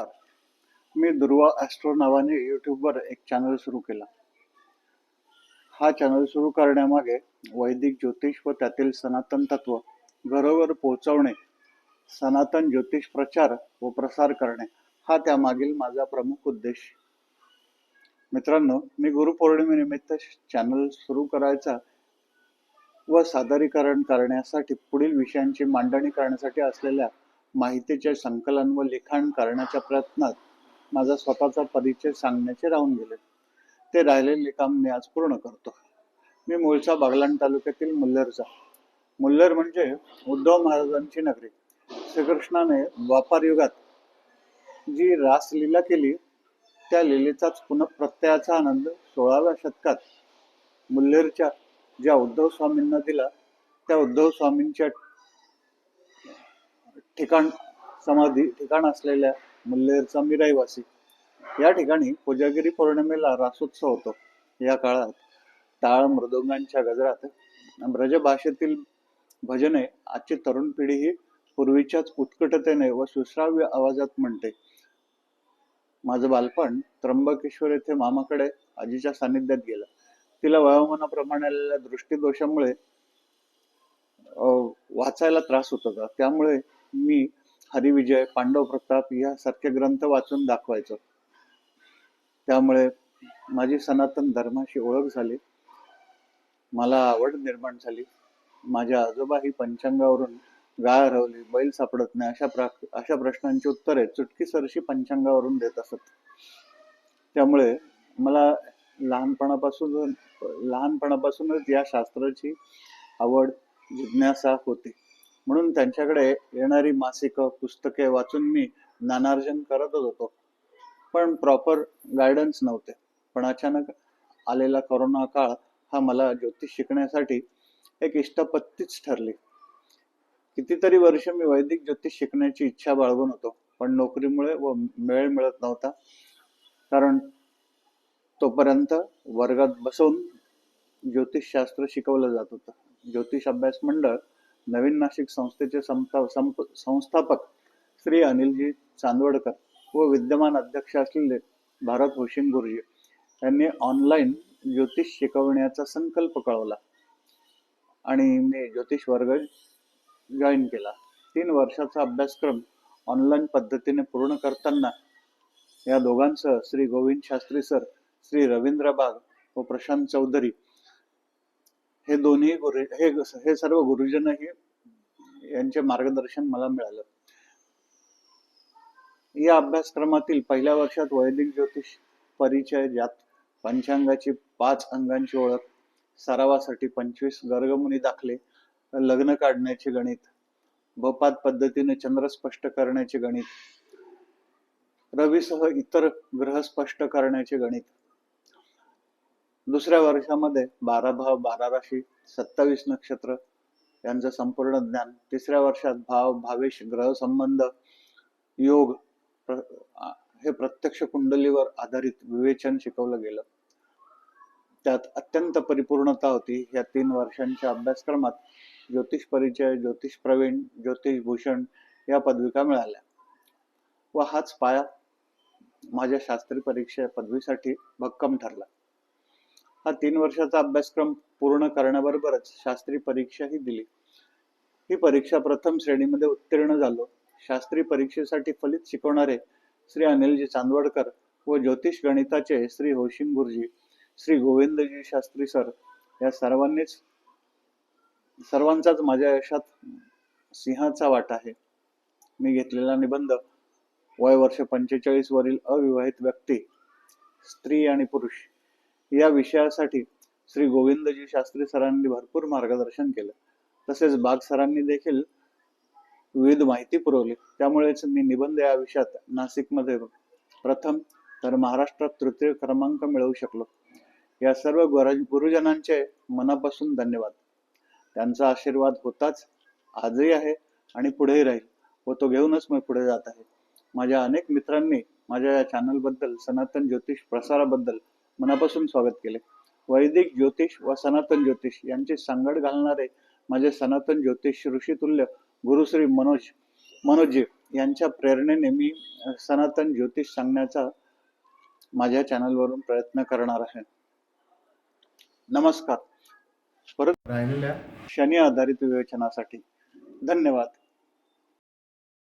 नमस्कार. मी दुर्वा ॲस्ट्रो नावाने यूट्यूबवर एक चॅनल सुरू केला. हा चॅनल सुरू करण्यामागे वैदिक ज्योतिष व त्यातील सनातन तत्व घरोघर पोहोचवणे सनातन ज्योतिष प्रचार व प्रसार करणे हा त्यामागील माझा प्रमुख उद्देश. मित्रांनो मी गुरुपौर्णिमेनिमित्त चॅनल सुरू करायचा व सादरीकरण करण्यासाठी पुढील विषयांची मांडणी करण्यासाठी असलेल्या माहितीचे संकलन व लिखाण करण्याच्या प्रयत्नात माझा स्वतःचा परिचय सांगण्याचे राहून गेले. ते राहिलेले काम मी आज पूर्ण करतो. मी मूळचा बागलाण तालुक्यातील मुल्लरचा. मुल्लर म्हणजे उद्धव महाराजांची नगरी. श्रीकृष्णाने व्यापार युगात जी रासलीला केली त्या लिलेचाच पुनप्रत्ययाचा आनंद सोळाव्या शतकात मुल्लेरच्या ज्या उद्धव स्वामींना दिला त्या उद्धव स्वामींच्या ठिकाण समाधी ठिकाण असलेल्या मुल्लेरचा मी रहिवासी. या ठिकाणी कोजागिरी पौर्णिमेला रासोत्सव होतो. या काळात टाळ मृदुंगांच्या गजरात ब्रजभाषेतील भजने आजची तरुण पिढी ही पूर्वीच्याच उत्कटतेने व सुश्राव्य आवाजात म्हणते. माझं बालपण त्र्यंबकेश्वर येथे मामाकडे आजीच्या सानिध्यात गेलं. तिला वयोमानाप्रमाणे आलेल्या दृष्टीदोषामुळे अं, वाचायला त्रास होत होता. त्यामुळे मी हरिविजय पांडव प्रताप यासारखे ग्रंथ वाचून दाखवायचो. त्यामुळे माझी सनातन धर्माशी ओळख झाली. मला आवड निर्माण झाली. माझ्या आजोबा ही पंचांगावरून गाळ हरवली बैल सापडत नाही अशा प्रा अशा प्रश्नांची उत्तरे चुटकीसरशी पंचांगावरून देत असत. त्यामुळे मला लहानपणापासून लहानपणापासूनच या शास्त्राची आवड जिज्ञासा होती. म्हणून त्यांच्याकडे येणारी मासिकं पुस्तके वाचून मी ज्ञानार्जन करतच होतो. पण प्रॉपर गायडन्स नव्हते. पण अचानक आलेला कोरोना काळ हा मला ज्योतिष शिकण्यासाठी एक इष्टपत्तीच ठरली. कितीतरी वर्ष मी वैदिक ज्योतिष शिकण्याची इच्छा बाळगून होतो. पण नोकरीमुळे व वेळ मिळत नव्हता. कारण तोपर्यंत वर्गात बसवून ज्योतिषशास्त्र शिकवलं जात होतं. ज्योतिष अभ्यास मंडळ नवीन नाशिक संस्थेचे संप संस्थापक श्री अनिलजी चांदवडकर व विद्यमान अध्यक्ष असलेले भारत होशिंग गुरुजी यांनी ऑनलाईन ज्योतिष शिकवण्याचा संकल्प कळवला. आणि मी ज्योतिष वर्ग जॉईन केला. तीन वर्षाचा अभ्यासक्रम ऑनलाईन पद्धतीने पूर्ण करताना या दोघांसह श्री गोविंद शास्त्री सर श्री रवींद्र बाग व प्रशांत चौधरी हे दोन्ही गुरु हे हे सर्व गुरुजनही यांचे मार्गदर्शन मला मिळालं. या अभ्यासक्रमातील पहिल्या वर्षात वैदिक ज्योतिष परिचय ज्यात पंचांगाची पाच अंगांची ओळख सरावासाठी पंचवीस गर्गमुनी दाखले लग्न काढण्याचे गणित भपात पद्धतीने चंद्र स्पष्ट करण्याचे गणित रवीसह इतर ग्रह स्पष्ट करण्याचे गणित दुसऱ्या वर्षामध्ये बारा भाव बारा राशी सत्तावीस नक्षत्र यांचं संपूर्ण ज्ञान. तिसऱ्या वर्षात भाव भावेश ग्रह संबंध योग प्र- हे प्रत्यक्ष कुंडलीवर आधारित विवेचन शिकवलं गेलं. त्यात अत्यंत परिपूर्णता होती. या तीन वर्षांच्या अभ्यासक्रमात ज्योतिष परिचय ज्योतिष प्रवीण ज्योतिष भूषण या पदविका मिळाल्या. व हाच पाया माझ्या शास्त्री परीक्षा पदवीसाठी भक्कम ठरला. हा तीन वर्षाचा अभ्यासक्रम पूर्ण करण्याबरोबरच शास्त्री परीक्षाही दिली. ही परीक्षा प्रथम श्रेणीमध्ये उत्तीर्ण झालो. शास्त्री परीक्षेसाठी फलित शिकवणारे श्री अनिलजी चांदवडकर व ज्योतिष गणिताचे श्री होशिंग गुरुजी श्री गोविंदजी शास्त्री सर या सर्वांनीच सर्वांचाच माझ्या यशात सिंहाचा वाटा आहे. मी घेतलेला निबंध वय वर्ष पंचेचाळीस वरील अविवाहित व्यक्ती स्त्री आणि पुरुष. या विषयासाठी श्री गोविंदजी शास्त्री सरांनी भरपूर मार्गदर्शन केलं. तसेच बाग सरांनी देखील विविध माहिती पुरवली. त्यामुळेच मी निबंध या विषयात नाशिकमध्ये प्रथम तर महाराष्ट्रात तृतीय क्रमांक मिळवू शकलो. या सर्व गुरुजनांचे मनापासून धन्यवाद. त्यांचा आशीर्वाद होताच आजही आहे आणि पुढेही राहील व तो घेऊनच मी पुढे जात आहे. माझ्या अनेक मित्रांनी माझ्या या चॅनलबद्दल सनातन ज्योतिष प्रसाराबद्दल मनापासून स्वागत केले. वैदिक ज्योतिष व सनातन ज्योतिष यांची सांगड घालणारे माझे सनातन ज्योतिष ऋषितुल्य गुरुश्री मनोज मनोजी यांच्या प्रेरणेने मी सनातन ज्योतिष सांगण्याचा माझ्या चॅनलवरून प्रयत्न करणार आहे. नमस्कार. परत राहिलेल्या शनी आधारित विवेचनासाठी धन्यवाद.